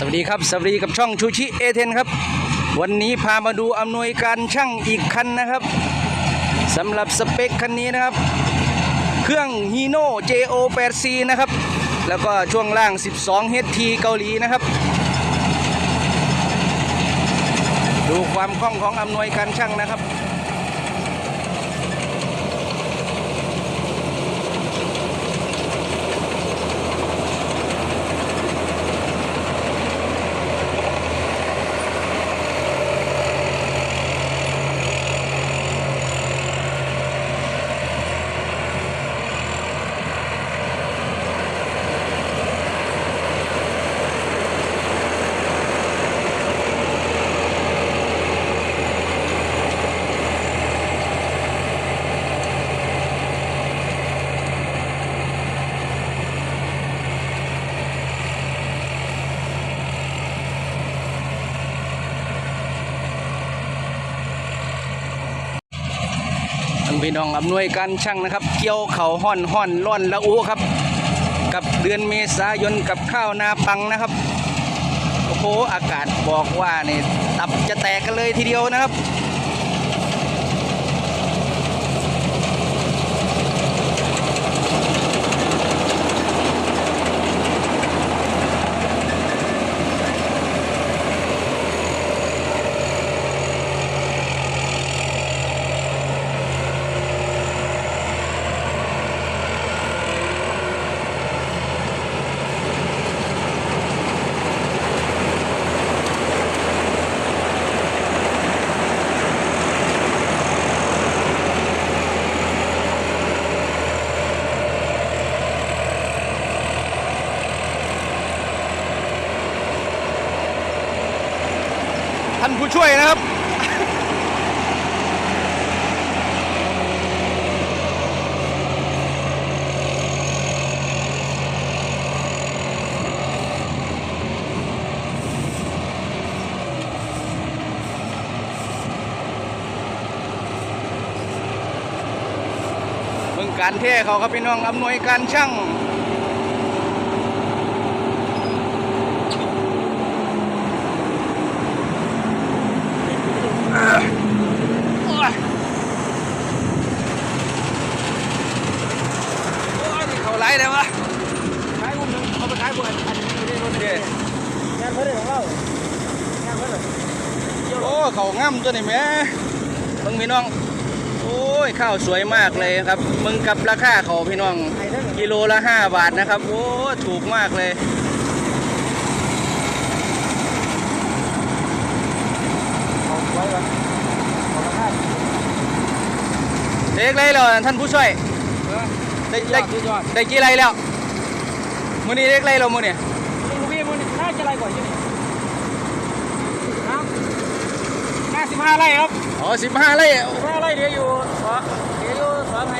สวัสดีครับสวัสดีกับช่องชูชิเอเทนครับ วันนี้พามาดูอำนวยการช่างอีกคันนะครับสำหรับสเปคคันนี้นะครับ เครื่อง Hino JO8C นะครับ แล้วก็ช่วงล่าง 12 HT เกาหลีนะครับ ดูความคล่องของอำนวยการช่างนะครับ พี่น้องอำนวยการช่างนะครับ เกี่ยวเขาห่อนห่อนร่อนละอูครับ กับเดือนเมษายนกับข้าวนาปังนะครับโอ้โหอากาศบอกว่านี่ตับจะแตกกันเลยทีเดียวนะครับานผู้ช่วยนะครับเมืองการเท่เขาครับพี่น้องอำนวยการช่าง โอ้ยโอ้ยนี่เขาไล่เลยวะขายมุมหนึ่งเอาไปขายบนอันนี้ไม่ได้รถเด้งานเพื่อนของเรางานเพื่อนโอ้เขาง่ำตัวนี่แหม่มึงพี่น้อง โอ้ยข้าวสวยมากเลยครับ มึงกับราคาเขาพี่น้อง กิโลละ5บาทนะครับ โอ้ถูกมากเลยเล็กเลยเหรอท่านผู้ช่วย ได้สุดยได้อดสุดยอดได้กี่ไรแล้วมือนี้เล็กไรแล้วมือเนี่ยมึงพี่มึงน่าจะไรกว่าที่นี่ครับห้าสิบห้าไร่ครับอ๋อสิบห้าไรสิบห้าไร่เดี๋ยวอยู่สอเดี๋ยวอยู่สามไฮ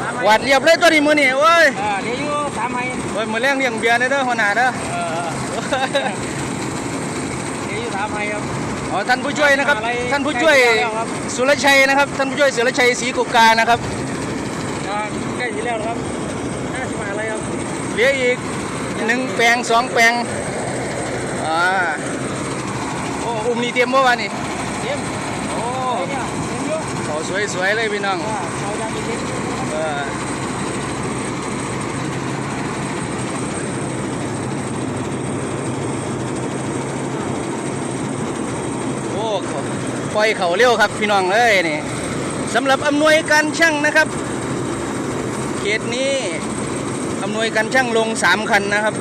สามไฮหวาดเรียบเลยตัวนี้มือนี่โอ้ยเออเดี๋ยวอยู่สามไฮโอ้ยมือเลี้ยงเลี้ยงเบียร์เด้อเด้อหัวหน้าเด้อเออเดี๋ยวอยู่สามไฮครับอ๋อท่านผู้ช่วยนะครับอะไรท่านผู้ช่วยใกล้แล้วครับสุรชัยนะครับ ท่านผู้ช่วยสุรชัยศรีกุกกานะครับอ่าใกล้ ที่แล้วนะครับห้าสิบห้าไร่ครับเหลืออีกหนึ่งแปลงสองแปลงอ่าโอ้อุ้มนี่เตรียมบ่วะนี่เต็มโอ้ไอ้เนี่ยเต็มเยอะเขาสวยๆเลยพี่น้องอ่าเขายังมีเต็มเออโอ้เขาปล่อยเขาเร็วครับพี่น้องเอ้ยนี่สำหรับอำนวยการช่างนะครับ เขตนี้อำนวยการช่างลงสามคันนะครับ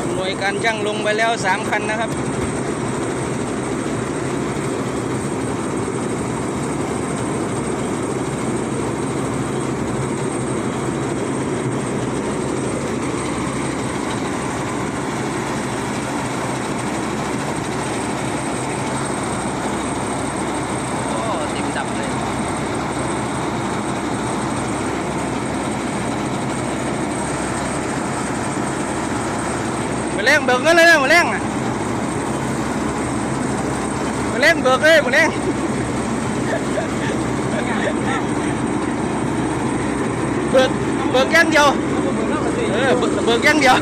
อำนวยการช่างลงไปแล้วสามคันนะครับ โอ้ติ่มดับเลย มาเล่งเบิกเงินเลยนะมาเล่งอะมาเล่งเบิกเลยมาเล่งเบิกเบิกอย่างเดียวเออเบิกเบิกอย่างเดียว